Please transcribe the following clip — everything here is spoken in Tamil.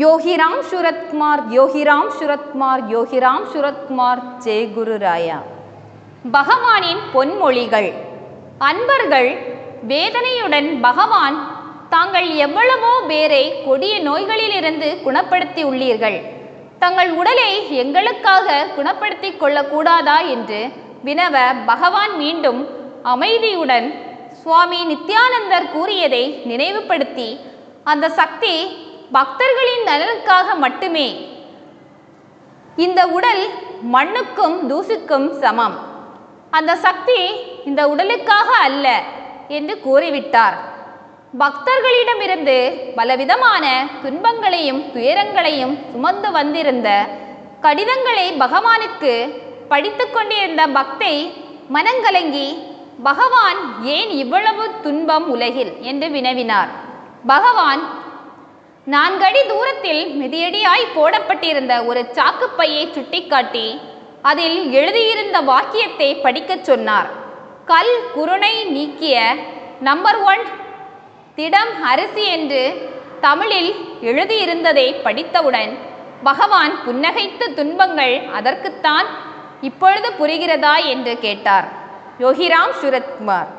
யோகிராம் சுரத்குமார் யோகிராம் சுரத்குமார் யோகிராம் சுரத்குமார் ஜெய் குரு ராயா. பகவானின் பொன்மொழிகள். அன்பர்கள் வேதனையுடன் பகவான் தாங்கள் எவ்வளவோ பேரை கொடிய நோய்களிலிருந்து குணப்படுத்தி உள்ளீர்கள். தங்கள் உடலை எங்களுக்காக குணப்படுத்தி கொள்ளக்கூடாதா என்று வினவ பகவான் மீண்டும் அமைதியுடன் சுவாமி நித்யானந்தர் கூறியதை நினைவுபடுத்தி அந்த சக்தி பக்தர்களின் நலனுக்காக மட்டுமே. இந்த உடல் மண்ணுக்கும் தூசுக்கும் சமம். அந்த சக்தி இந்த உடலுக்காக அல்ல என்று கூறிவிட்டார். பக்தர்களிடமிருந்து பலவிதமான துன்பங்களையும் துயரங்களையும் சுமந்து வந்திருந்த கடிதங்களை பகவானுக்கு படித்து கொண்டிருந்த பக்தை மனங்கலங்கி பகவான் ஏன் இவ்வளவு துன்பம் உலகில்? என்று வினவினார். பகவான் நான்கடி தூரத்தில் மிதியடியாய் போடப்பட்டிருந்த ஒரு சாக்குப்பையை சுட்டிக்காட்டி அதில் எழுதியிருந்த வாக்கியத்தை படிக்கச் சொன்னார். கல் குருணை நீக்கிய நம்பர் ஒன் திடம் அரிசி என்று தமிழில் எழுதியிருந்ததை படித்தவுடன் பகவான் புன்னகைத்த துன்பங்கள் அதற்குத்தான் இப்பொழுது புரிகிறதா என்று கேட்டார். யோகிராம் சுரத்குமார்.